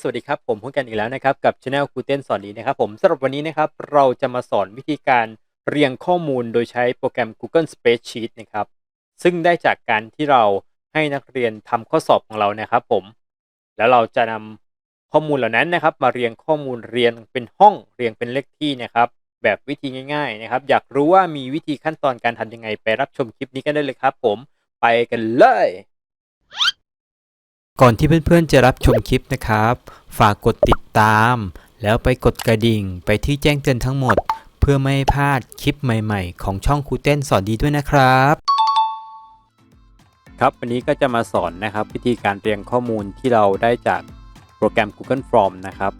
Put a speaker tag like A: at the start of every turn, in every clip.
A: สวัสดีครับ ผมพบกันอีกแล้วนะครับ กับ Channel ครูเต้นสอนดีนะครับผมสำหรับวันนี้นะครับเราจะมาสอนวิธีการเรียงข้อมูลโดยใช้โปรแกรม Google Spreadsheet นะครับ ซึ่งได้จากการที่เราให้นักเรียนทำข้อสอบของเรานะครับผม แล้วเราจะนำข้อมูลเหล่านั้นนะครับ มาเรียงข้อมูลเรียงเป็นห้องเรียงเป็นเลขที่นะครับ แบบวิธีง่าย ๆ นะครับ อยากรู้ว่ามีวิธีขั้นตอนการทำยังไงไปรับชมคลิปนี้กันได้เลยครับ ผมไปกันเลย
B: ก่อนที่เพื่อนๆจะรับชมคลิปนะครับ ฝากกดติดตาม แล้วไปกดกระดิ่งไปที่แจ้งเตือนทั้งหมด เพื่อไม่ให้พลาดคลิปใหม่ๆ ของช่องครูเต้นสอนดีด้วยนะครับ
A: ครับวันนี้ก็จะมาสอนนะครับ วิธีการเรียงข้อมูลที่เราได้จากโปรแกรม Google Form นะครับ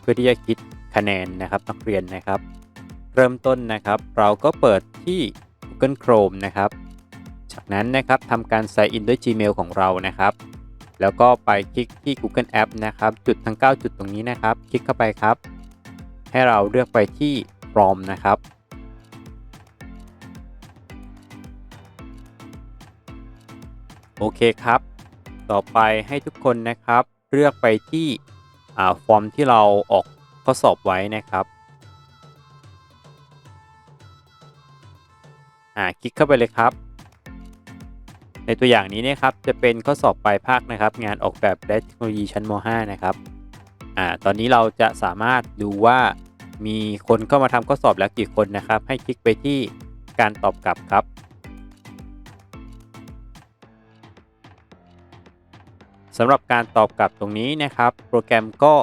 A: เพื่อที่จะคิดคะแนนนะครับนักเรียนนะครับ เริ่มต้นนะครับ เราก็เปิดที่ Google Chrome นะครับ จากนั้นนะครับทำการ sign in ด้วย Gmail ของเรานะครับ แล้วก็ไปคลิกที่ Google App นะครับ จุดทั้ง 9 จุดตรงนี้นะครับ คลิกเข้าไปครับ ให้เราเลือกไปที่ Form นะครับ โอเคครับ ต่อไปให้ทุกคนนะครับ เลือกไปที่ฟอร์มที่เราออกข้อสอบไว้นะครับอ่าคลิกเข้าไปเลยครับ ในตัวอย่างนี้นะครับจะเป็นข้อสอบปลายภาคนะครับ งานออกแบบและเทคโนโลยีชั้นม .5 นะครับอ่าตอนนี้เราจะสามารถดูว่ามีคนเข้ามาทำข้อสอบแล้วกี่คนนะครับ ให้คลิกไปที่การตอบกลับครับสำหรับการตอบกลับตรงนี้นะครับ โปรแกรมก็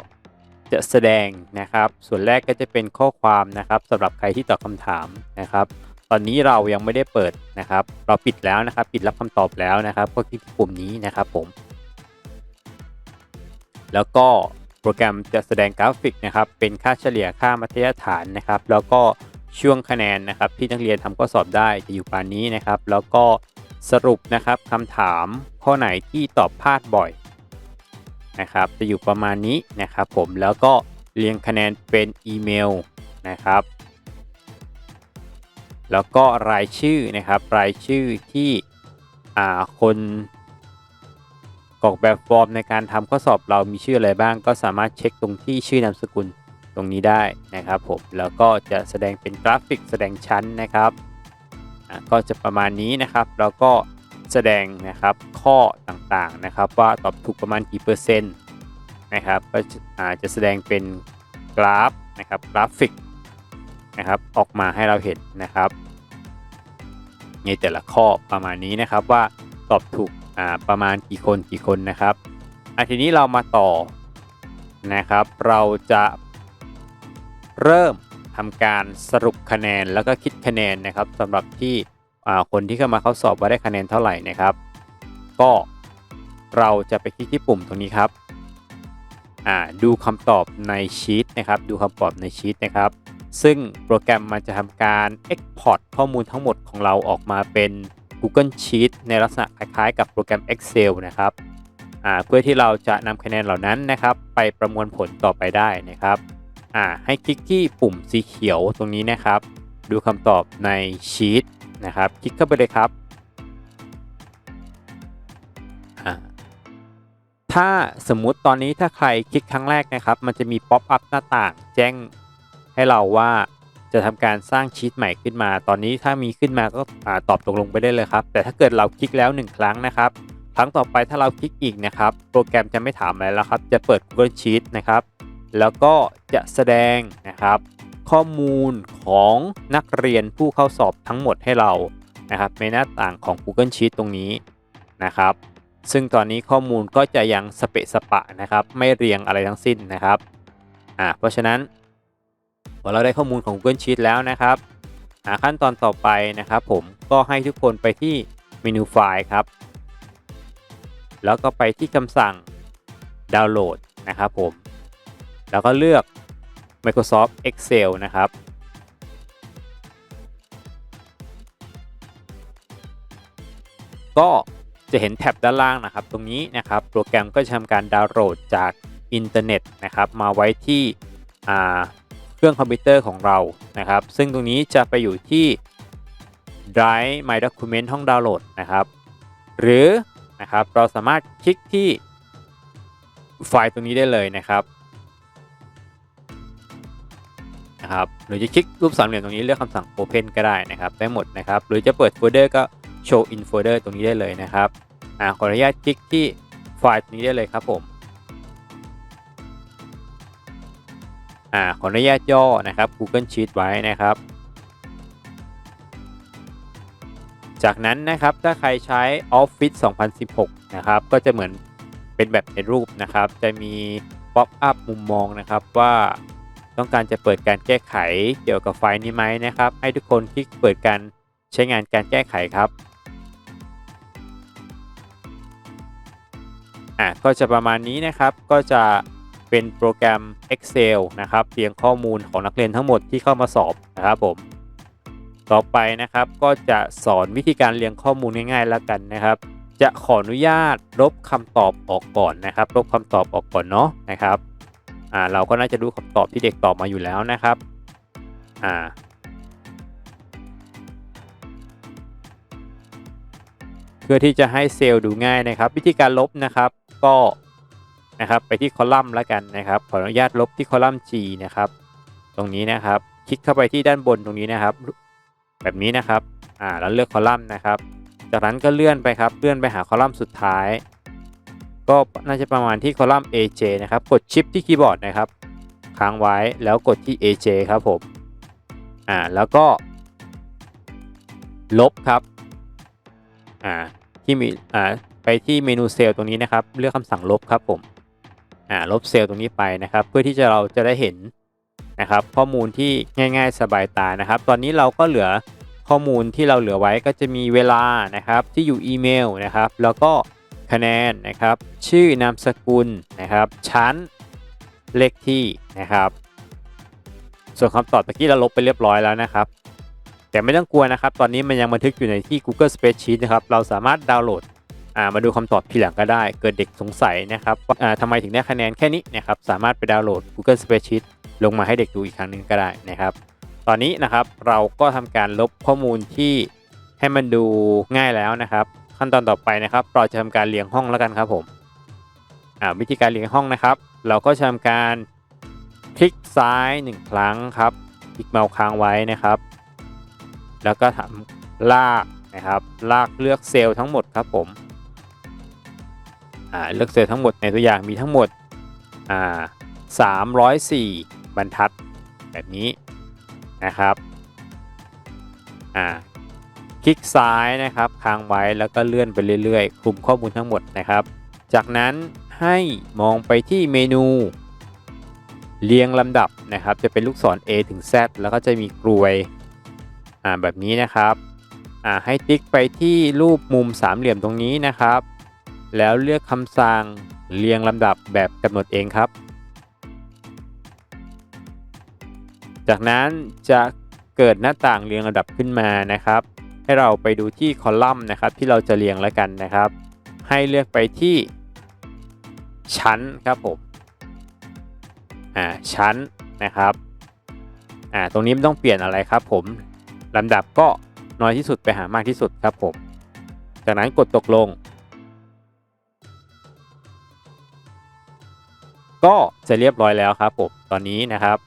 A: จะแสดงนะครับ ส่วนแรกก็จะเป็นข้อความนะครับสำหรับใครที่ตอบคำถามนะครับ ตอนนี้เรายังไม่ได้เปิดนะครับ เราปิดแล้วนะครับ ปิดรับคำตอบแล้วนะครับ ก็คลิกที่ปุ่มนี้นะครับผม แล้วก็โปรแกรมจะแสดงกราฟิกนะครับ เป็นค่าเฉลี่ยค่ามัธยฐานนะครับ แล้วก็ช่วงคะแนนนะครับ ที่นักเรียนทำข้อสอบได้จะอยู่ปานนี้นะครับ แล้วก็สรุปนะครับคำถามข้อไหนที่ตอบพลาดบ่อยนะครับ จะอยู่ประมาณนี้นะครับ ผมแล้วก็เรียงคะแนนเป็นอีเมลนะครับ แล้วก็รายชื่อนะครับรายชื่อที่อ่าคนกรอกแบบฟอร์มในการทำข้อสอบเรามีชื่ออะไรบ้าง ก็สามารถเช็คตรงที่ชื่อนามสกุลตรงนี้ได้นะครับผมแล้วก็จะแสดงเป็นกราฟิกแสดงชั้นนะครับอ่าก็จะประมาณนี้นะครับ แล้วก็แสดงนะครับข้อต่างๆนะครับ ว่าตอบถูกประมาณกี่เปอร์เซ็นต์นะครับก็อาจจะแสดงเป็นกราฟนะครับกราฟิก นะครับออกมาให้เราเห็นนะครับ ในแต่ละข้อประมาณนี้นะครับว่าตอบถูกอ่าประมาณกี่คนกี่คนนะครับอาทีนี้เรามาต่อนะครับ เราจะเริ่มทำการสรุปคะแนนแล้วก็คิดคะแนนนะครับสำหรับที่คนที่เข้ามาเข้าสอบว่าได้คะแนนเท่าไหร่นะครับ ก็เราจะไปคลิกที่ปุ่มตรงนี้ครับดูคำตอบในชีตนะครับ ดูคำตอบในชีตนะครับ ซึ่งโปรแกรมมันจะทำการ Export ข้อมูลทั้งหมดของเราออกมาเป็น Google Sheet ในลักษณะคล้ายๆ กับโปรแกรม Excel นะครับเพื่อที่เราจะนำคะแนนเหล่านั้นนะครับ ไปประมวลผลต่อไปได้นะครับให้คลิกที่ปุ่มสีเขียวตรงนี้นะครับ ดูคำตอบในชีตนะครับ คลิกเข้าไปเลยครับ ถ้าสมมุติตอนนี้ถ้าใครคลิกครั้งแรกนะครับ มันจะมีป๊อปอัพหน้าต่างแจ้ง ให้เราว่าจะทำการสร้างชีตใหม่ขึ้นมา ตอนนี้ถ้ามีขึ้นมาก็ตอบตกลงไปได้เลยครับ แต่ถ้าเกิดเราคลิกแล้ว 1 ครั้งนะครับ ครั้งต่อไปถ้าเราคลิกอีกนะครับ โปรแกรมจะไม่ถามอะไรแล้วครับ จะเปิด Google Sheet นะครับ แล้วก็จะแสดงนะครับ ข้อมูลของนักเรียนผู้เข้าสอบทั้งหมดให้เรานะครับในหน้าต่างของ Google Sheet ตรงนี้นะครับ ซึ่งตอนนี้ข้อมูลก็จะยังสเปะสปะนะครับ ไม่เรียงอะไรทั้งสิ้นนะครับ อ่า เพราะฉะนั้น พอเราได้ข้อมูลของ Google Sheet แล้วนะครับขั้นตอนต่อไปนะครับผมก็ให้ทุกคนไปที่เมนูไฟล์ครับ แล้วก็ไปที่คำสั่งดาวน์โหลดนะครับผม แล้วก็เลือก Microsoft Excel นะครับ ก็จะเห็นแท็บด้านล่างนะครับ ตรงนี้นะครับโปรแกรมก็จะทำการดาวน์โหลดจากอินเทอร์เน็ตนะครับ มาไว้ที่ เครื่องคอมพิวเตอร์ของเรานะครับ ซึ่งตรงนี้จะไปอยู่ที่ Drive My Document ห้องดาวน์โหลดนะครับ หรือนะครับเราสามารถคลิกที่ไฟล์ตรงนี้ได้เลยนะครับนะครับ หรือจะคลิกรูปสามเหลี่ยมตรงนี้เลือกคำสั่ง Open ก็ได้นะครับได้หมดนะครับ หรือจะเปิดโฟลเดอร์ก็ Show in Folder ตรงนี้ได้เลยนะครับอ่าขออนุญาตคลิกที่ไฟล์ตรงนี้ได้เลยครับผม อ่าขออนุญาตย่อนะครับ Google Sheet ไว้นะครับ จากนั้นนะครับถ้าใครใช้ Office 2016 นะครับ ก็จะเหมือนเป็นแบบในรูปนะครับ จะมีป๊อปอัพมุมมองนะครับว่าต้องการจะเปิดการแก้ไขเกี่ยวกับไฟล์นี้ไหมนะครับ ให้ทุกคนคลิกเปิดการใช้งานการแก้ไขครับอะก็จะประมาณนี้นะครับก็จะ เป็นโปรแกรม Excel นะครับเรียงข้อมูลของนักเรียนทั้งหมดที่เข้ามาสอบนะครับผม ต่อไปนะครับก็จะสอนวิธีการเรียงข้อมูลง่ายๆแล้วกันนะครับ จะขออนุญาตลบคำตอบออกก่อนนะครับ ลบคำตอบออกก่อนเนาะนะครับอ่าเราก็น่าจะรู้คำตอบที่เด็กตอบมาอยู่แล้วนะครับอ่าเพื่อที่จะให้เซลล์ดูง่ายนะครับ วิธีการลบนะครับ ก็ นะครับ ไปที่คอลัมน์แล้วกันนะครับ ขออนุญาตลบที่คอลัมน์ G นะครับ ตรงนี้นะครับ คลิกเข้าไปที่ด้านบนตรงนี้นะครับ แบบนี้นะครับ อ่า แล้วเลือกคอลัมน์นะครับ จากนั้นก็เลื่อนไปครับ เลื่อนไปหาคอลัมน์สุดท้าย ก็น่าจะประมาณที่คอลัมน์ AJ นะครับ กดชิปที่คีย์บอร์ดนะครับ ค้างไว้แล้วกดที่ AJ ครับผม อ่า แล้วก็ ลบครับ อ่า ที่มี อ่าไปที่เมนูเซลล์ตรงนี้นะครับ เลือกคำสั่งลบครับผม อ่าลบเซลล์ตรงนี้ไปนะครับ เพื่อที่จะเราจะได้เห็นนะครับข้อมูลที่ง่าย ๆ สบายตานะครับ ตอนนี้เราก็เหลือข้อมูลที่เราเหลือไว้ก็จะมีเวลานะครับที่อยู่อีเมลนะครับ แล้วก็คะแนนนะครับ ชื่อนามสกุลนะครับ ชั้นเลขที่นะครับ ส่วนคำตอบตะกี้เราลบไปเรียบร้อยแล้วนะครับ แต่ไม่ต้องกลัวนะครับ ตอนนี้มันยังบันทึกอยู่ในที่ Google Spreadsheet นะครับ เราสามารถดาวน์โหลด มาดูคำตอบทีหลังก็ได้ เกิดเด็กสงสัยนะครับว่าทำไมถึงได้คะแนนแค่นี้นะครับสามารถไปดาวน์โหลด Google Spreadsheet ลงมาให้เด็กดูอีกครั้งหนึ่งก็ได้นะครับ ตอนนี้นะครับเราก็ทำการลบข้อมูลที่ให้มันดูง่ายแล้วนะครับ ขั้นตอนต่อไปนะครับ เราจะทำการเรียงห้องแล้วกันครับผมวิธีการเรียงห้องนะครับ เราก็จะทำการคลิกซ้าย 1 ครั้งครับคลิกเมาส์ค้างไว้นะครับ แล้วก็ทำลากนะครับ ลากเลือกเซลล์ทั้งหมดครับผม อ่าเลือกเซลล์ทั้งหมดในตัวอย่างมีทั้งหมดอ่า304 บรรทัดแบบนี้นะครับอ่าคลิกซ้ายนะครับค้างไว้แล้วก็เลื่อนไปเรื่อยๆ คลุมข้อมูลทั้งหมดนะครับ จากนั้นให้มองไปที่เมนู เรียงลำดับนะครับ จะเป็นลูกศร A ถึง Z แล้วก็จะมีกลวยอ่าแบบนี้นะครับอ่าให้ติ๊กไปที่รูปมุมสามเหลี่ยมตรงนี้นะครับ แล้วเลือกคำสั่งเรียงลำดับแบบกำหนดเองครับ จากนั้นจะเกิดหน้าต่างเรียงลำดับขึ้นมานะครับ ให้เราไปดูที่คอลัมน์นะครับ ที่เราจะเรียงแล้วกันนะครับ ให้เลือกไปที่ ชั้นครับผมอ่าชั้นนะครับอ่าตรงนี้ไม่ต้องเปลี่ยนอะไรครับผมลำดับก็น้อยที่สุดไปหามากที่สุดครับผม จากนั้นกดตกลง ก็จะเรียบร้อยแล้วครับผมตอนนี้นะครับ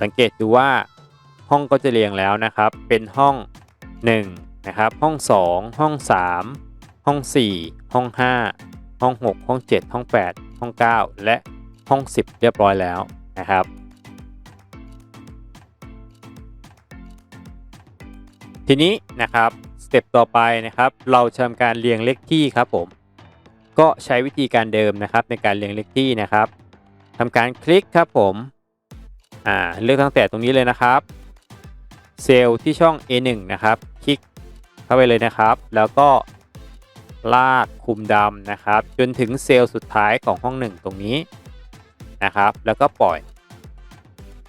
A: สังเกตดูว่าห้องก็จะเรียงแล้วนะครับ เป็นห้อง 1 นะครับ ห้อง 2 ห้อง 3 ห้อง 4 ห้อง 5 ห้อง 6 ห้อง 7 ห้อง 8 ห้อง 9 และห้อง 10 เรียบร้อยแล้วนะครับ ทีนี้นะครับสเต็ปต่อไปนะครับ เราทำการเรียงเลขที่ครับผม ก็ใช้วิธีการเดิมนะครับในการเรียงเลขที่นะครับ ทำการคลิกครับผมอ่าเลือกตั้งแต่ตรงนี้เลยนะครับเซลล์ที่ช่อง A1 นะครับ คลิกเข้าไปเลยนะครับ แล้วก็ลากคุมดำนะครับ จนถึงเซลล์สุดท้ายของห้อง1ตรงนี้นะครับ แล้วก็ปล่อย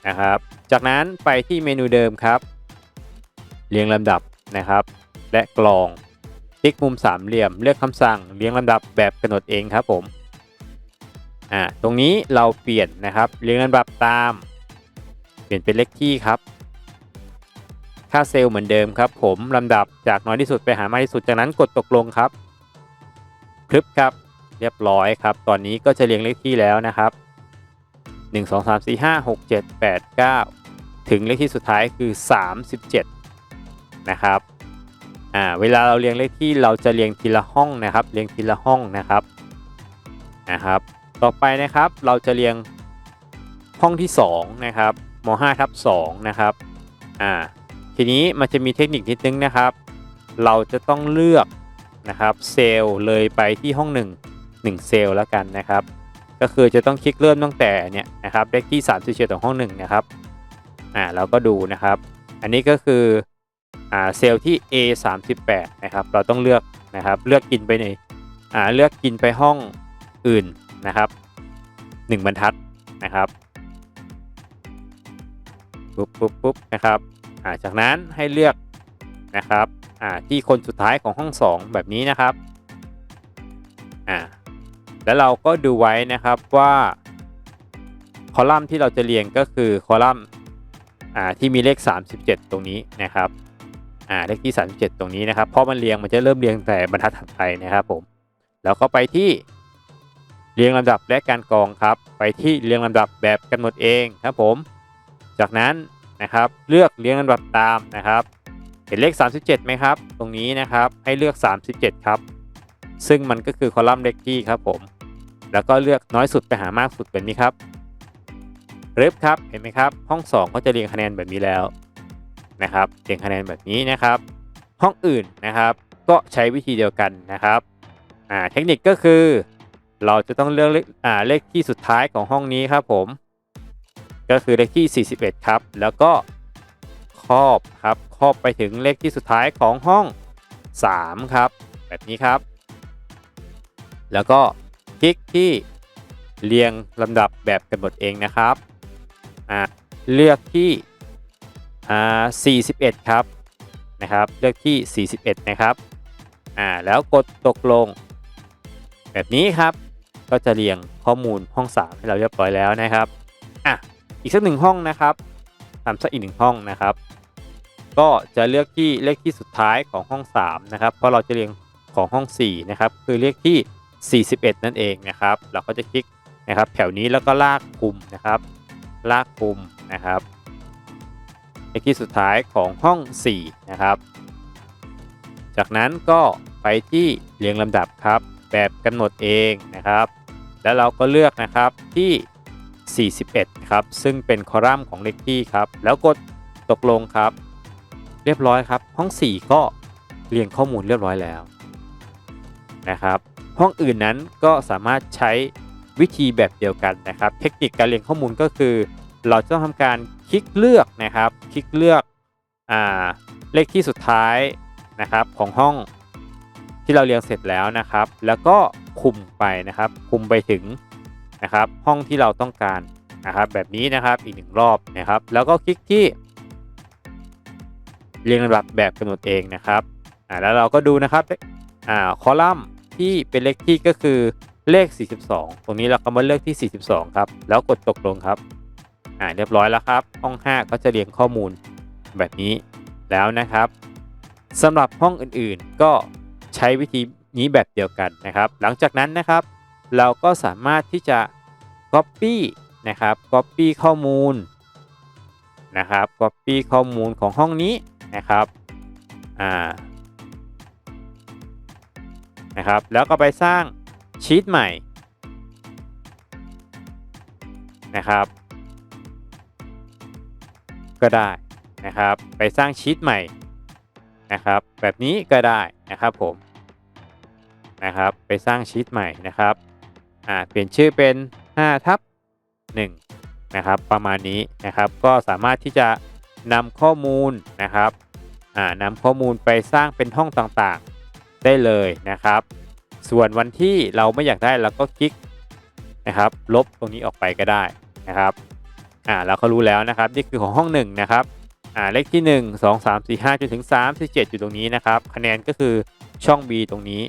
A: นะครับ จากนั้นไปที่เมนูเดิมครับ เรียงลำดับนะครับ และกรองคลิกมุมสามเหลี่ยม เลือกคำสั่งเรียงลำดับแบบกำหนดเองครับผม อ่าตรงนี้เราเปลี่ยนนะครับเรียงลำดับตาม เปลี่ยนเป็นเลขที่ครับ ค่าเซลล์เหมือนเดิมครับ ผมลำดับจากน้อยที่สุดไปหามากที่สุดจากนั้นกดตกลงครับคลิปครับเรียบร้อยครับ ตอนนี้ก็จะเรียงเลขที่แล้วนะครับ 1 2 3 4 5 6 7 8 9 ถึงเลขที่สุดท้ายคือ 37 นะครับอ่าเวลาเราเรียงเลขที่เราจะเรียงทีละห้องนะครับ เรียงทีละห้องนะครับนะครับ ต่อไปนะครับเราจะเรียงห้องที่2นะครับม5ทับ2นะครับอ่าทีนี้มันจะมีเทคนิคนิดนึงนะครับ เราจะต้องเลือกนะครับเซลล์เลยไปที่ห้อง 1 1 เซลล์แล้วกันนะครับ ก็คือจะต้องคลิกเริ่มตั้งแต่เนี่ยนะครับเลขที่3 4 7ของห้อง1นะครับอ่าเราก็ดูนะครับ อันนี้ก็คืออ่าเซลล์ที่ A 3 8นะครับเราต้องเลือกนะครับเลือกกินไปในอ่าเลือกกินไปห้องอื่น นะครับ 1 บรรทัดนะครับปุ๊บปุ๊บปุ๊บนะครับอ่าจากนั้นให้เลือกนะครับอ่าที่คนสุดท้ายของห้อง 2 แบบนี้นะครับอ่าแล้วเราก็ดูไว้นะครับว่าคอลัมน์ที่เราจะเรียงก็คือคอลัมน์อ่าที่มีเลข 37 ตรงนี้นะครับอ่าเลขที่ 37 ตรงนี้นะครับเพราะมันเรียงมันจะเริ่มเรียงแต่บรรทัดถัดไปนะครับผมแล้วก็ไปที่ เรียงลำดับและการกรองครับ ไปที่เรียงลำดับแบบกำหนดเองครับผม จากนั้นนะครับเลือกเรียงลำดับตามนะครับ เห็นเลข 37ไหมครับ ตรงนี้นะครับให้เลือก 37 ครับ ซึ่งมันก็คือคอลัมน์เลขที่ครับผม แล้วก็เลือกน้อยสุดไปหามากสุดแบบนี้ครับเรียบครับเห็นไหมครับ ห้อง 2 ก็จะเรียงคะแนนแบบนี้แล้วนะครับเรียงคะแนนแบบนี้นะครับ ห้องอื่นนะครับ ก็ใช้วิธีเดียวกันนะครับอ่าเทคนิคก็คือ เราจะต้องเลือกเลขอ่าเลขที่สุดท้ายของห้องนี้ครับผม ก็คือเลขที่ 41 ครับ แล้วก็ครอบครับครอบไปถึงเลขที่สุดท้ายของห้อง 3 ครับ แบบนี้ครับ แล้วก็คลิกที่เรียงลำดับแบบกำหนดเองนะครับอ่าเลือกที่อ่า41 ครับนะครับ เลือกที่ 41 นะครับอ่าแล้วกดตกลง แบบนี้ครับ ก็จะเรียงข้อมูลห้อง 3 ให้เราเรียบร้อยแล้วนะครับอะอีกสักหนึ่งห้องนะครับทำสักอีกหนึ่งห้องนะครับ ก็จะเลือกที่เลขที่สุดท้ายของห้อง 3 นะครับ เพราะเราจะเรียงของห้อง 4 นะครับ คือเลขที่ 41 นั่นเองนะครับ เราก็จะคลิกนะครับแถวนี้แล้วก็ลากคุมนะครับ ลากคุมนะครับเลขที่สุดท้ายของห้อง 4 นะครับ จากนั้นก็ไปที่เรียงลำดับครับ แบบกำหนดเองนะครับ แล้วเราก็เลือกนะครับที่ 41 ครับ ซึ่งเป็นคอลัมน์ของเลขที่ครับ แล้วกดตกลงครับ เรียบร้อยครับ ห้อง 4 ก็เรียงข้อมูลเรียบร้อยแล้วนะครับ ห้องอื่นนั้นก็สามารถใช้วิธีแบบเดียวกันนะครับ เทคนิคการเรียงข้อมูลก็คือ เราจะต้องทำการคลิกเลือกนะครับ คลิกเลือกอเลขที่สุดท้ายนะครับของห้อง ที่เราเรียงเสร็จแล้วนะครับ แล้วก็คุมไปนะครับ คุมไปถึงนะครับ ห้องที่เราต้องการนะครับ แบบนี้นะครับอีกหนึ่งรอบนะครับ แล้วก็คลิกที่ เรียงลำดับแบบกำหนดเองนะครับอ่าแล้วเราก็ดูนะครับอ่าคอลัมน์ที่เป็นเลขที่ก็คือเลข 42 ตรงนี้เราก็มาเลือกที่ 42 ครับ แล้วกดตกลงครับอ่าเรียบร้อยแล้วครับ ห้อง 5 ก็จะเรียงข้อมูลแบบนี้แล้วนะครับสำหรับห้องอื่นๆก็ ใช้วิธีนี้แบบเดียวกันนะครับ หลังจากนั้นนะครับ เราก็สามารถที่จะ Copy นะครับ Copy ข้อมูลนะครับ Copy ข้อมูลของห้องนี้นะครับอ่านะครับแล้วก็ไปสร้างชีตใหม่นะครับ ก็ได้นะครับ ไปสร้างชีตใหม่นะครับ แบบนี้ก็ได้ นะครับผมนะครับไปสร้างชีตใหม่นะครับอ่าเปลี่ยนชื่อเป็น5ทับ1นะครับประมาณนี้นะครับก็สามารถที่จะนำข้อมูลนะครับอ่านำข้อมูลไปสร้างเป็นห้องต่างๆได้เลยนะครับ ส่วนวันที่เราไม่อยากได้เราก็คลิกนะครับ ลบตรงนี้ออกไปก็ได้นะครับอ่าเราก็รู้แล้วนะครับ นี่คือของห้อง1นะครับ อ่าเลขที่ 1 2 3 4 5จนถึง37อยู่ตรงนี้นะครับ คะแนนก็คือช่อง B ตรงนี้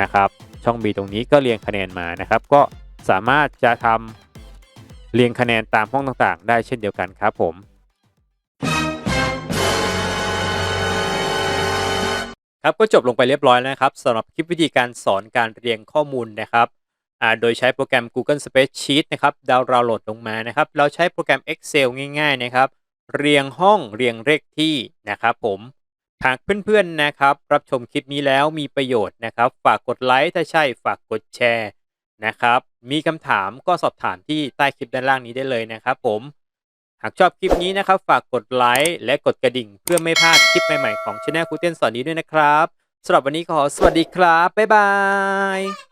A: นะครับ ช่อง B ตรงนี้ก็เรียงคะแนนมานะครับ ก็สามารถจะทำเรียงคะแนนตามห้องต่างๆ ได้เช่นเดียวกันครับผมครับก็จบลงไปเรียบร้อยแล้วนะครับสำหรับคลิปวิธีการสอนการเรียงข้อมูลนะครับอ่าโดยใช้โปรแกรม Google Spreadsheet นะครับดาวน์โหลดลงมานะครับ เราใช้โปรแกรม Excel ง่าย ๆ นะครับ เรียงห้องเรียงเลขที่นะครับผมหากเพื่อนๆนะครับรับชมคลิปนี้แล้วมีประโยชน์นะครับ ฝากกดไลค์ถ้าใช่ฝากกดแชร์นะครับ มีคำถามก็สอบถามที่ใต้คลิปด้านล่างนี้ได้เลยนะครับผม หากชอบคลิปนี้นะครับ ฝากกดไลค์และกดกระดิ่ง เพื่อไม่พลาดคลิปใหม่ๆของช anel ครูเต้นสอนดีด้วยนะครับสำหรับวันนี้ขอสวัสดีครับ บ๊ายบาย